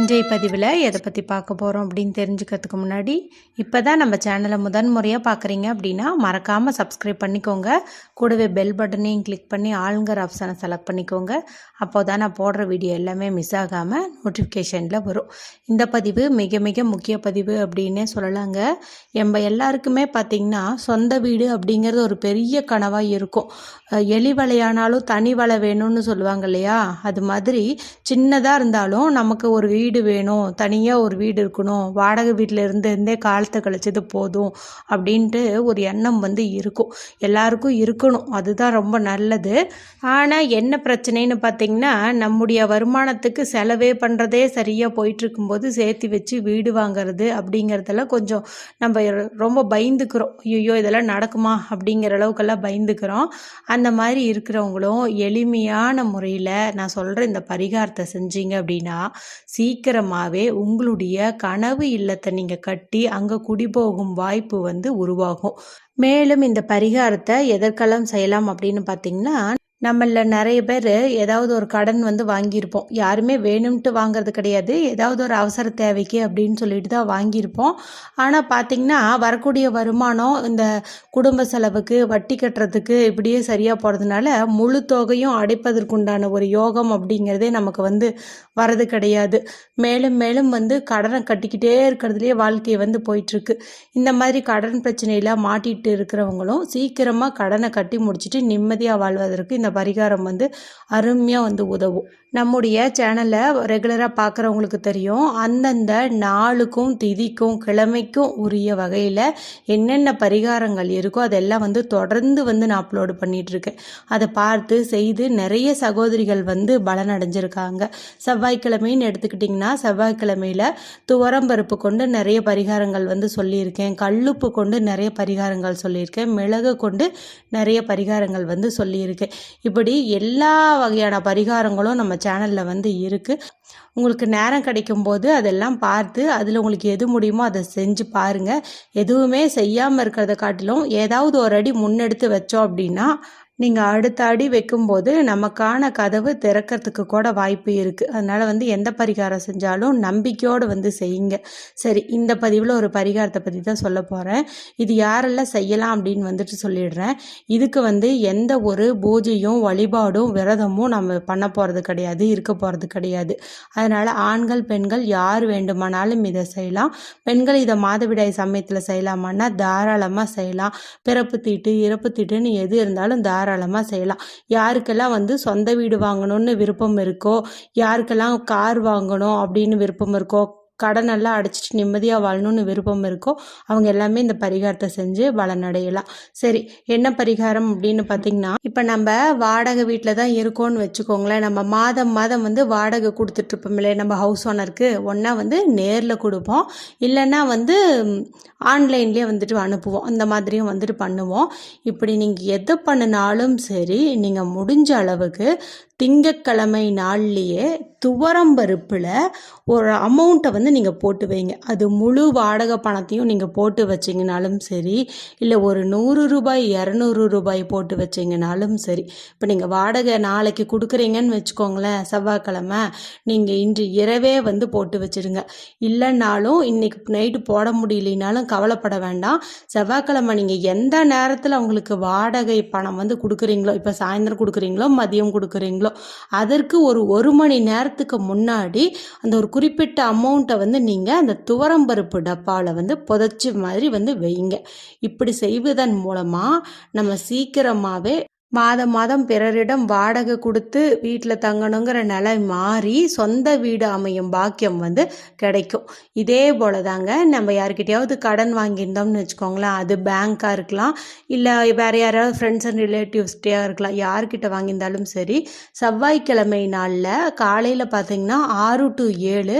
இன்றைய பதிவில் எதை பற்றி பார்க்க போகிறோம் அப்படின்னு தெரிஞ்சுக்கிறதுக்கு முன்னாடி இப்போ தான் நம்ம சேனலை முதன் முறையாக பார்க்குறீங்க அப்படின்னா மறக்காமல் சப்ஸ்கிரைப் பண்ணிக்கோங்க. கூடவே பெல் பட்டனையும் கிளிக் பண்ணி ஆளுங்கிற ஆப்ஷனை செலக்ட் பண்ணிக்கோங்க. அப்போ தான் நான் போடுற வீடியோ எல்லாமே மிஸ் ஆகாமல் நோட்டிஃபிகேஷனில் வரும். இந்த பதிவு மிக மிக முக்கிய பதிவு அப்படின்னே சொல்லலாங்க. நம்ம எல்லாருக்குமே பார்த்திங்கன்னா சொந்த வீடு அப்படிங்கிறது ஒரு பெரிய கனவாக இருக்கும். எலி வலையானாலும் தனி வலை வேணும்னு சொல்லுவாங்க இல்லையா? அது மாதிரி சின்னதாக இருந்தாலும் நமக்கு ஒரு வீடு வீடு வேணும் தனியாக ஒரு வீடு இருக்கணும் வாடகை வீட்டில் இருந்து இருந்தே காலத்தை கழிச்சது போதும் அப்படின்ட்டு ஒரு எண்ணம் வந்து இருக்கும். எல்லாருக்கும் இருக்கணும். அதுதான் ரொம்ப நல்லது. ஆனால் என்ன பிரச்சனைன்னு பார்த்தீங்கன்னா நம்முடைய வருமானத்துக்கு செலவே பண்ணுறதே சரியாக போயிட்டுருக்கும்போது சேர்த்து வச்சு வீடு வாங்குறது அப்படிங்கிறதெல்லாம் கொஞ்சம் நம்ம ரொம்ப பயந்துக்கிறோம். ஐயோ இதெல்லாம் நடக்குமா அப்படிங்கிற அளவுக்கெல்லாம் பயந்துக்கிறோம். அந்த மாதிரி இருக்கிறவங்களும் எளிமையான முறையில் நான் சொல்கிற இந்த பரிகாரத்தை செஞ்சீங்க அப்படின்னா சீக்கிரமாகவே உங்களுடைய கனவு இல்லத்தை நீங்கள் கட்டி அங்கே குடிபோகும் வாய்ப்பு வந்து உருவாகும். மேலும் இந்த பரிகாரத்தை எதற்கெல்லாம் செய்யலாம் அப்படின்னு பார்த்தீங்கன்னா நம்மள நிறைய பேர் ஏதாவது ஒரு கடன் வந்து வாங்கியிருப்போம். யாருமே வேணும்ட்டு வாங்குறது கிடையாது. ஏதாவது ஒரு அவசர தேவைக்கு அப்படின்னு சொல்லிட்டு தான் வாங்கியிருப்போம். ஆனால் பார்த்திங்கன்னா வரக்கூடிய வருமானம் இந்த குடும்ப செலவுக்கு வட்டி கட்டுறதுக்கு இப்படியே சரியாக போகிறதுனால முழு தொகையும் அடைப்பதற்குண்டான ஒரு யோகம் அப்படிங்கிறதே நமக்கு வந்து வரது கிடையாது. மேலும் மேலும் வந்து கடனை கட்டிக்கிட்டே இருக்கிறதுலே வாழ்க்கை வந்து போயிட்டுருக்கு. இந்த மாதிரி கடன் பிரச்சனையில் மாட்டிகிட்டு இருக்கிறவங்களும் சீக்கிரமாக கடனை கட்டி முடிச்சுட்டு நிம்மதியாக வாழ்வதற்கு இந்த பரிகாரம் வந்து அருமையாக வந்து உதவும். நம்முடைய சேனலை ரெகுலராக பார்க்குறவங்களுக்கு தெரியும் அந்தந்த நாளுக்கும் திதிக்கும் கிழமைக்கும் உரிய வகையில் என்னென்ன பரிகாரங்கள் இருக்கோ அதெல்லாம் வந்து தொடர்ந்து வந்து நான் அப்லோடு பண்ணிகிட்ருக்கேன் அதை பார்த்து செய்து நிறைய சகோதரிகள் வந்து பலனடைஞ்சிருக்காங்க. செவ்வாய்க்கிழமைன்னு எடுத்துக்கிட்டிங்கன்னா செவ்வாய்க்கிழமையில் துவரம்பருப்பு கொண்டு நிறைய பரிகாரங்கள் வந்து சொல்லியிருக்கேன். கல்லுப்பு கொண்டு நிறைய பரிகாரங்கள் சொல்லியிருக்கேன். மிளகு கொண்டு நிறைய பரிகாரங்கள் வந்து சொல்லியிருக்கேன். இப்படி எல்லா வகையான பரிகாரங்களும் நம்ம சேனலில் வந்து இருக்குது உங்களுக்கு நேரம் கிடைக்கும்போது அதெல்லாம் பார்த்து அதில் உங்களுக்கு எது முடியுமோ அதை செஞ்சு பாருங்கள் எதுவுமே செய்யாமல் இருக்கிறத காட்டிலும் ஏதாவது ஒரு அடி முன்னெடுத்து வச்சோம் அப்படின்னா நீங்கள் அடுத்த அடி வைக்கும்போது நமக்கான கதவு திறக்கிறதுக்கு கூட வாய்ப்பு இருக்குது அதனால் வந்து எந்த பரிகாரம் செஞ்சாலும் நம்பிக்கையோடு வந்து செய்யுங்க. சரி இந்த பதிவில் ஒரு பரிகாரத்தை பற்றி தான் சொல்ல போகிறேன் இது யாரெல்லாம் செய்யலாம் அப்படின்னு வந்துட்டு சொல்லிடுறேன். இதுக்கு வந்து எந்த ஒரு பூஜையும் வழிபாடும் விரதமும் நம்ம பண்ண போகிறது கிடையாது இருக்க போகிறது கிடையாது. அதனால் ஆண்கள் பெண்கள் யார் வேண்டுமானாலும் இதை செய்யலாம். பெண்கள் இதை மாதவிடாய் சமயத்தில் செய்யலாமான்னா தாராளமாக செய்யலாம். பிறப்பு தீட்டு இறப்பு தீட்டுன்னு எது இருந்தாலும் தாராளமாக தாராளமாக செய்யலாம். யாருக்கெல்லாம் வந்து சொந்த வீடு வாங்கணும்னு விருப்பம் இருக்கோ யாருக்கெல்லாம் கார் வாங்கணும் அப்படின்னு விருப்பம் இருக்கோ கடனெல்லாம் அடைச்சிட்டு நிம்மதியாக வாழணும்னு விருப்பம் இருக்கோ அவங்க எல்லாமே இந்த பரிகாரத்தை செஞ்சு பலனடையலாம் சரி என்ன பரிகாரம் அப்படின்னு பார்த்தீங்கன்னா இப்போ நம்ம வாடகை வீட்டில் தான் இருக்கோம்னு வச்சுக்கோங்களேன். நம்ம மாதம் மாதம் வந்து வாடகை கொடுத்துட்ருப்போம் இல்லையா? நம்ம ஹவுஸ் ஓனருக்கு ஒன்றா வந்து நேரில் கொடுப்போம். இல்லைன்னா வந்து ஆன்லைன்லேயே வந்துட்டு அனுப்புவோம். அந்த மாதிரியும் வந்துட்டு பண்ணுவோம். இப்படி நீங்கள் எதை பண்ணினாலும் சரி நீங்கள் முடிஞ்ச அளவுக்கு திங்கக்கிழமை நாள்லேயே துவரம்பருப்பில் ஒரு அமௌண்ட்டை வந்து நீங்கள் போட்டு வைங்க. அது முழு வாடகை பணத்தையும் நீங்கள் போட்டு வச்சிங்கனாலும் சரி இல்லை ஒரு நூறு ரூபாய் இரநூறு ரூபாய் போட்டு வச்சிங்கனாலும் சரி. இப்போ நீங்கள் வாடகை நாளைக்கு கொடுக்குறீங்கன்னு வச்சுக்கோங்களேன் செவ்வாய்க்கிழமை நீங்கள் இன்று இரவே வந்து போட்டு வச்சிடுங்க இல்லைன்னாலும் இன்றைக்கி நைட்டு போட முடியலனாலும் கவலைப்பட வேண்டாம். செவ்வாய்க்கிழமை நீங்கள் எந்த நேரத்தில் அவங்களுக்கு வாடகை பணம் வந்து கொடுக்குறீங்களோ இப்போ சாயந்தரம் கொடுக்குறீங்களோ மதியம் கொடுக்குறீங்களோ அதற்கு ஒரு ஒரு மணி நேரத்துக்கு முன்னாடி அந்த ஒரு குறிப்பிட்ட அமௌண்ட்டை வந்து நீங்கள் அந்த துவரம்பருப்பு டப்பாவில் வந்து புதைச்சி மாதிரி வந்து வைங்க. இப்படி செய்வதன் மூலமாக நம்ம சீக்கிரமாகவே மாதம் மாதம் பிறரிடம் வாடகை கொடுத்து வீட்டில் தங்கணுங்கிற நிலை மாறி சொந்த வீடு அமையும் பாக்கியம் வந்து கிடைக்கும். இதே போல தாங்க நம்ம யாருக்கிட்டையாவது கடன் வாங்கியிருந்தோம்னு வச்சுக்கோங்களேன் அது பேங்க்காக இருக்கலாம் இல்லை வேறு யாராவது ஃப்ரெண்ட்ஸ் அண்ட் ரிலேட்டிவ்ஸ்டையாக இருக்கலாம் யார்கிட்ட வாங்கியிருந்தாலும் சரி செவ்வாய்க்கிழமை நாளில் காலையில் பார்த்தீங்கன்னா ஆறு டு ஏழு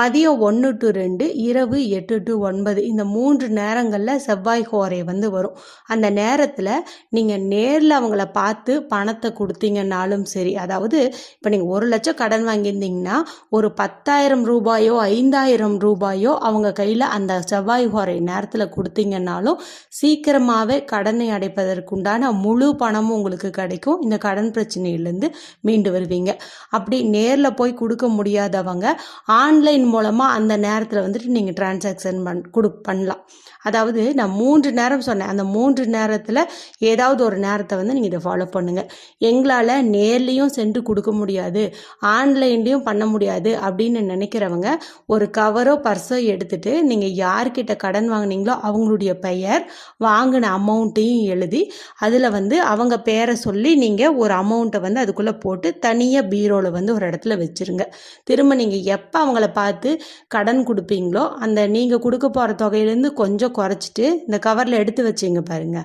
மதியம் ஒன்று டு ரெண்டு இரவு எட்டு டு ஒன்பது. இந்த மூன்று நேரங்களில் செவ்வாய் கோரை வந்து வரும். அந்த நேரத்தில் நீங்கள் நேரில் அவங்கள பார்த்து பணத்தை கொடுத்தீங்கன்னாலும் சரி அதாவது இப்போ நீங்கள் ஒரு லட்சம் கடன் வாங்கியிருந்தீங்கன்னா ஒரு பத்தாயிரம் ரூபாயோ ஐந்தாயிரம் ரூபாயோ அவங்க கையில் அந்த செவ்வாய் கோரை நேரத்தில் கொடுத்தீங்கன்னாலும் சீக்கிரமாகவே கடனை அடைப்பதற்குண்டான முழு பணமும் உங்களுக்கு கிடைக்கும். இந்த கடன் பிரச்சனையிலேருந்து மீண்டு வருவீங்க. அப்படி நேரில் போய் கொடுக்க முடியாதவங்க ஆன்லைன் மூலமாக அந்த நேரத்தில் வந்துட்டு நீங்கள் டிரான்சாக்ஷன் பண் கொடு பண்ணலாம். அதாவது நான் மூன்று நேரம் சொன்னேன். அந்த மூன்று நேரத்தில் ஏதாவது ஒரு நேரத்தை வந்து நீங்கள் இதை ஃபாலோ பண்ணுங்கள் எங்களால் நேர்லேயும் சென்று கொடுக்க முடியாது. ஆன்லைன்லேயும் பண்ண முடியாது அப்படின்னு நினைக்கிறவங்க ஒரு கவரோ பர்ஸோ எடுத்துட்டு நீங்கள் யார்கிட்ட கடன் வாங்குனீங்களோ அவங்களுடைய பெயர் வாங்கின அமௌண்ட்டையும் எழுதி அதில் வந்து அவங்க பேரை சொல்லி நீங்கள் ஒரு அமௌண்ட்டை வந்து அதுக்குள்ளே போட்டு தனியாக பீரோவில் வந்து ஒரு இடத்துல வச்சுருங்க. திரும்ப நீங்கள் எப்போ அவங்கள பார்த்து பார்த்து கடன் கொடுப்பீங்களோ அந்த நீங்கள் கொடுக்க போகிற தொகையிலேருந்து கொஞ்சம் குறைச்சிட்டு இந்த கவரில் எடுத்து வச்சிங்க பாருங்க.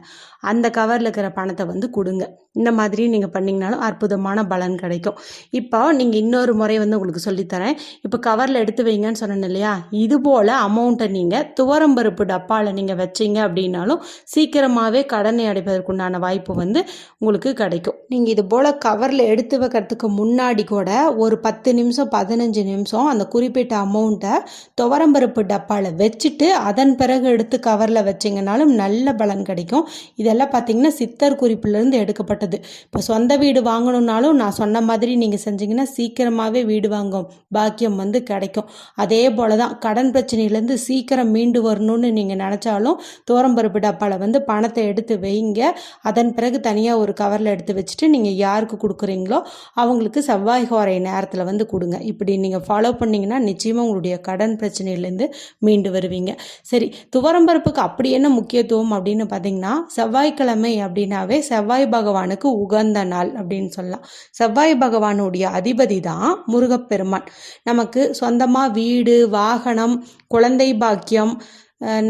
அந்த கவரில் இருக்கிற பணத்தை வந்து கொடுங்க. இந்த மாதிரி நீங்கள் பண்ணிங்கனாலும் அற்புதமான பலன் கிடைக்கும். இப்போ நீங்கள் இன்னொரு முறை வந்து உங்களுக்கு சொல்லித்தரேன். இப்போ கவரில் எடுத்து வைங்கன்னு சொன்னேன் இல்லையா? இது போல் அமௌண்ட்டை நீங்கள் துவரம்பருப்பு டப்பாவில் நீங்கள் வச்சிங்க அப்படின்னாலும் சீக்கிரமாகவே கடனை அடைப்பதற்குண்டான வாய்ப்பு வந்து உங்களுக்கு கிடைக்கும். நீங்கள் இது போல் கவரில் எடுத்து வைக்கிறதுக்கு முன்னாடி கூட ஒரு பத்து நிமிஷம் பதினஞ்சு நிமிஷம் அந்த குறிப்பிட்ட அமௌண்ட்டை துவரம்பருப்பு டப்பாவில் வச்சுட்டு அதன் பிறகு எடுத்து கவரில் வச்சிங்கனாலும் நல்ல பலன் கிடைக்கும். இதெல்லாம் பார்த்தீங்கன்னா சித்தர் குறிப்பிலேருந்து ஏற்பட்டது இப்போ சொந்த வீடு வாங்கணுன்னாலும் நான் சொன்ன மாதிரி நீங்கள் செஞ்சீங்கன்னா சீக்கிரமாகவே வீடு வாங்கும். பாக்கியம் வந்து கிடைக்கும். அதே போல தான் கடன் பிரச்சனையிலேருந்து சீக்கிரம் மீண்டு வரணும்னு நீங்கள் நினச்சாலும் தோரம்பருப்பு டப்பாவில் வந்து பணத்தை எடுத்து வைங்க. அதன் பிறகு தனியாக ஒரு கவரில் எடுத்து வச்சுட்டு நீங்கள் யாருக்கு கொடுக்குறீங்களோ அவங்களுக்கு செவ்வாய் கோரை நேரத்தில் வந்து கொடுங்க. இப்படி நீங்கள் ஃபாலோ பண்ணிங்கன்னா நிச்சயமாக உங்களுடைய கடன் பிரச்சனையிலேருந்து மீண்டு வருவீங்க. சரி துவரம்பருப்புக்கு அப்படி என்ன முக்கியத்துவம் அப்படின்னு பார்த்தீங்கன்னா செவ்வாய்க்கிழமை அப்படின்னாவே செவ்வாய் பகவானுக்கு உகந்த நாள் அப்படின்னு சொல்லலாம். செவ்வாய் பகவானுடைய அதிபதி தான் முருகப்பெருமான். நமக்கு சொந்தமாக வீடு வாகனம் குழந்தை பாக்கியம்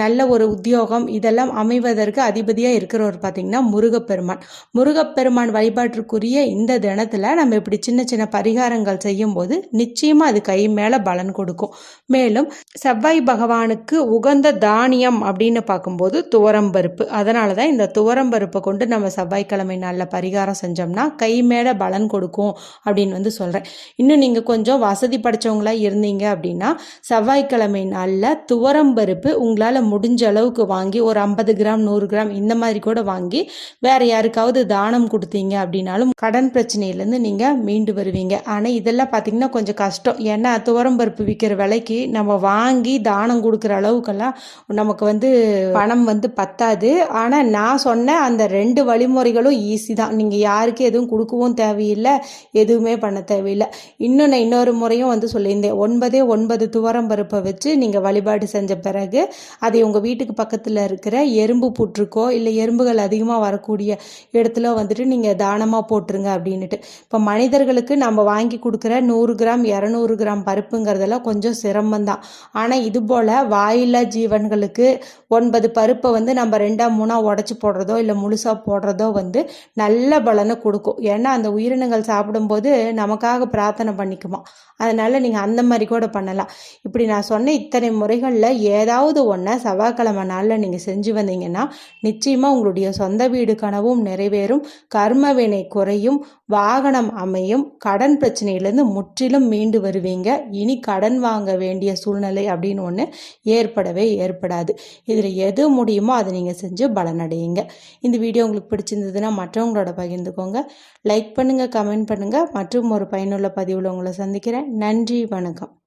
நல்ல ஒரு உத்தியோகம். இதெல்லாம் அமைவதற்கு அதிபதியாக இருக்கிறவர் பார்த்திங்கன்னா முருகப்பெருமான். முருகப்பெருமான் வழிபாட்டிற்குரிய இந்த தினத்தில் நம்ம இப்படி சின்ன சின்ன பரிகாரங்கள் செய்யும்போது நிச்சயமாக அது கை மேலே பலன் கொடுக்கும். மேலும் செவ்வாய் பகவானுக்கு உகந்த தானியம் அப்படின்னு பார்க்கும்போது துவரம்பருப்பு அதனால தான் இந்த துவரம்பருப்பை கொண்டு நம்ம செவ்வாய்க்கிழமை நாளில் பரிகாரம் செஞ்சோம்னா கை மேலே பலன் கொடுக்கும் அப்படின்னு வந்து சொல்கிறேன் இன்னும் நீங்கள் கொஞ்சம் வசதி படைச்சவங்களாக இருந்தீங்க அப்படின்னா செவ்வாய்க்கிழமை நாளில் துவரம்பருப்பு உங்களால் முடிஞ்ச அளவுக்கு வாங்கி ஒரு ஐம்பது கிராம் நூறு கிராம் இந்த மாதிரி கூட வாங்கி வேற யாருக்காவது தானம் கொடுத்தீங்க அப்படின்னாலும் கடன் பிரச்சனையிலேருந்து நீங்கள் மீண்டு வருவீங்க. ஆனால் இதெல்லாம் பார்த்தீங்கன்னா கொஞ்சம் கஷ்டம். ஏன்னா துவரம்பருப்பு விற்கிற விலைக்கு நம்ம வாங்கி தானம் கொடுக்குற அளவுக்கெல்லாம் நமக்கு வந்து பணம் வந்து பத்தாது. ஆனால் நான் சொன்ன அந்த ரெண்டு வழிமுறைகளும் ஈஸி தான். நீங்கள் யாருக்கு எதுவும் கொடுக்கவும் தேவையில்லை எதுவுமே பண்ண தேவையில்லை. இன்னும் நான் இன்னொரு முறையும் வந்து சொல்லியிருந்தேன். ஒன்பதே ஒன்பது துவரம் பருப்பை வச்சு நீங்கள் வழிபாடு செஞ்ச பிறகு அதை உங்கள் வீட்டுக்கு பக்கத்தில் இருக்கிற எறும்பு புற்றுக்கோ இல்லை எறும்புகள் அதிகமாக வரக்கூடிய இடத்துல வந்துட்டு நீங்கள் தானமாக போட்டுருங்க அப்படின்னுட்டு. இப்போ மனிதர்களுக்கு நம்ம வாங்கி கொடுக்குற நூறு கிராம் இரநூறு கிராம் பருப்புங்கிறதெல்லாம் கொஞ்சம் சிரமம்தான். ஆனால் இது போல் வாயில்லா ஜீவன்களுக்கு ஒன்பது பருப்பை வந்து நம்ம ரெண்டாக மூணாக உடச்சி போடுறதோ இல்லை முழுசாக போடுறதோ வந்து நல்ல பலனை கொடுக்கும். ஏன்னா அந்த உயிரினங்கள் சாப்பிடும்போது நமக்காக பிரார்த்தனை பண்ணிக்குமா. அதனால் நீங்கள் அந்த மாதிரி கூட பண்ணலாம். இப்படி நான் சொன்ன இத்தனை முறைகளில் ஏதாவது ஒன்று செவ்வாய்க்கிழமை நாளில் நீங்கள் செஞ்சு வந்தீங்கன்னா நிச்சயமாக உங்களுடைய சொந்த வீடு கனவும் நிறைவேறும். கர்மவினை குறையும். வாகனம் அமையும். கடன் பிரச்சனையிலேருந்து முற்றிலும் மீண்டு வருவீங்க. இனி கடன் வாங்க வேண்டிய சூழ்நிலை அப்படின்னு ஒன்று ஏற்படவே ஏற்படாது. இதில் எது முடியுமோ அதை நீங்கள் செஞ்சு பலனடையுங்க. இந்த வீடியோ உங்களுக்கு பிடிச்சிருந்ததுன்னா மற்றவங்களோட பகிர்ந்துக்கோங்க. லைக் பண்ணுங்கள் கமெண்ட் பண்ணுங்கள் மற்றும் ஒரு பயனுள்ள பதிவில் உங்களை சந்திக்கிறேன். நன்றி வணக்கம்.